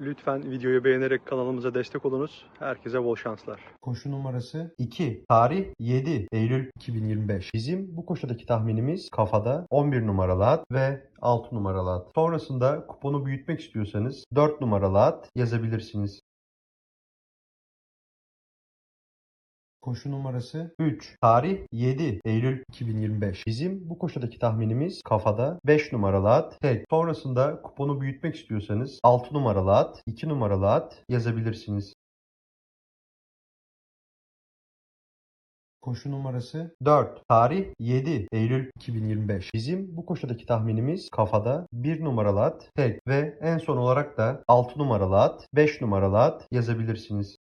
Lütfen videoyu beğenerek kanalımıza destek olunuz. Herkese bol şanslar. Koşu numarası 2. Tarih 7 Eylül 2025. Bizim bu koşudaki tahminimiz kafada 11 numaralı at ve 6 numaralı at. Sonrasında kuponu büyütmek istiyorsanız 4 numaralı at yazabilirsiniz. Koşu numarası 3. Tarih 7 Eylül 2025. Bizim bu koşudaki tahminimiz kafada 5 numaralı at tek. Sonrasında kuponu büyütmek istiyorsanız 6 numaralı at, 2 numaralı at yazabilirsiniz. Koşu numarası 4. Tarih 7 Eylül 2025. Bizim bu koşudaki tahminimiz kafada 1 numaralı at tek ve en son olarak da 6 numaralı at, 5 numaralı at yazabilirsiniz.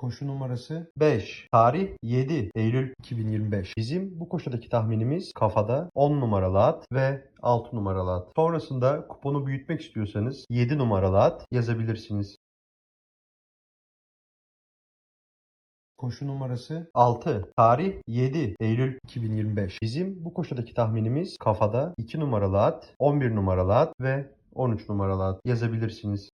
Koşu numarası 5. Tarih 7 Eylül 2025. Bizim bu koşudaki tahminimiz kafada 10 numaralı at ve 6 numaralı at. Sonrasında kuponu büyütmek istiyorsanız 7 numaralı at yazabilirsiniz. Koşu numarası 6. Tarih 7 Eylül 2025. Bizim bu koşudaki tahminimiz kafada 2 numaralı at, 11 numaralı at ve 13 numaralı at yazabilirsiniz.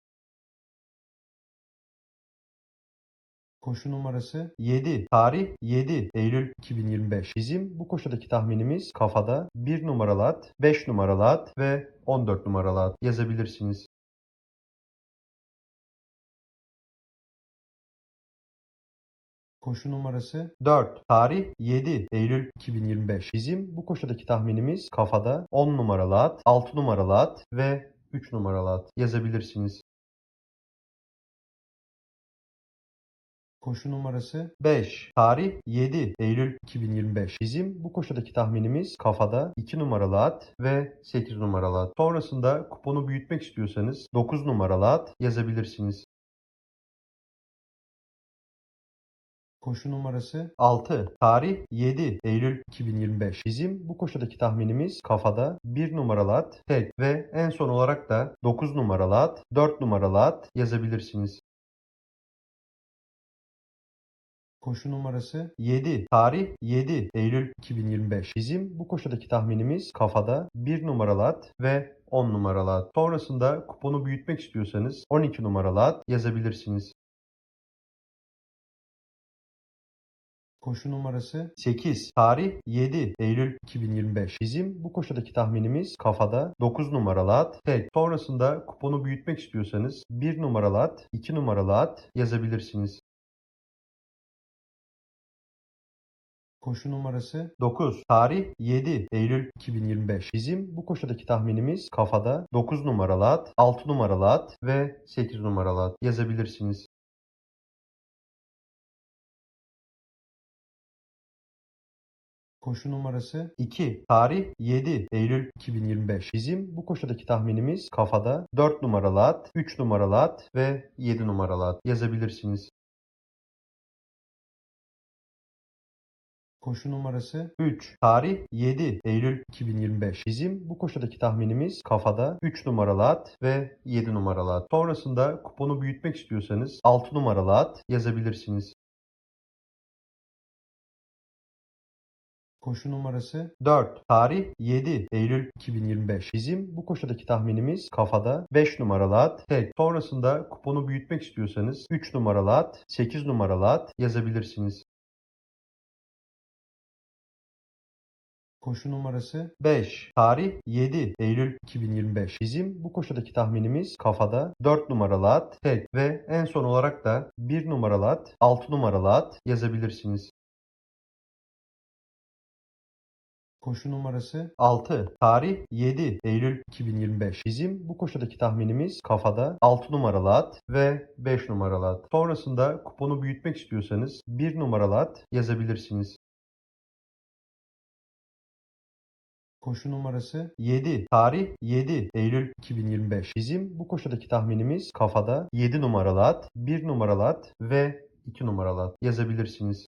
Koşu numarası 7. Tarih 7 Eylül 2025. Bizim bu koşudaki tahminimiz kafada 1 numaralı at, 5 numaralı at ve 14 numaralı at yazabilirsiniz. Koşu numarası 4. Tarih 7 Eylül 2025. Bizim bu koşudaki tahminimiz kafada 10 numaralı at, 6 numaralı at ve 3 numaralı at yazabilirsiniz. Koşu numarası 5. Tarih 7 Eylül 2025. Bizim bu koşudaki tahminimiz kafada 2 numaralı at ve 8 numaralı at. Sonrasında kuponu büyütmek istiyorsanız 9 numaralı at yazabilirsiniz. Koşu numarası 6. Tarih 7 Eylül 2025. Bizim bu koşudaki tahminimiz kafada 1 numaralı at tek ve en son olarak da 9 numaralı at, 4 numaralı at yazabilirsiniz. Koşu numarası 7. Tarih 7 Eylül 2025. Bizim bu koşudaki tahminimiz kafada 1 numaralı at ve 10 numaralı at. Sonrasında kuponu büyütmek istiyorsanız 12 numaralı at yazabilirsiniz. Koşu numarası 8. Tarih 7 Eylül 2025. Bizim bu koşudaki tahminimiz kafada 9 numaralı at tek. Sonrasında kuponu büyütmek istiyorsanız 1 numaralı at, 2 numaralı at yazabilirsiniz. Koşu numarası 9. Tarih 7 Eylül 2025. Bizim bu koşudaki tahminimiz kafada 9 numaralı at, 6 numaralı at ve 8 numaralı at yazabilirsiniz. Koşu numarası 2. Tarih 7 Eylül 2025. Bizim bu koşudaki tahminimiz kafada 4 numaralı at, 3 numaralı at ve 7 numaralı at yazabilirsiniz. Koşu numarası 3. Tarih 7 Eylül 2025. Bizim bu koşudaki tahminimiz kafada 3 numaralı at ve 7 numaralı at. Sonrasında kuponu büyütmek istiyorsanız 6 numaralı at yazabilirsiniz. Koşu numarası 4. Tarih 7 Eylül 2025. Bizim bu koşudaki tahminimiz kafada 5 numaralı at tek. Sonrasında kuponu büyütmek istiyorsanız 3 numaralı at, 8 numaralı at yazabilirsiniz. Koşu numarası 5. Tarih 7 Eylül 2025. Bizim bu koşudaki tahminimiz kafada 4 numaralı at tek ve en son olarak da 1 numaralı at, 6 numaralı at yazabilirsiniz. Koşu numarası 6. Tarih 7 Eylül 2025. Bizim bu koşudaki tahminimiz kafada 6 numaralı at ve 5 numaralı at. Sonrasında kuponu büyütmek istiyorsanız 1 numaralı at yazabilirsiniz. Koşu numarası 7. Tarih 7 Eylül 2025. Bizim bu koşudaki tahminimiz kafada 7 numaralı at, 1 numaralı at ve 2 numaralı at yazabilirsiniz.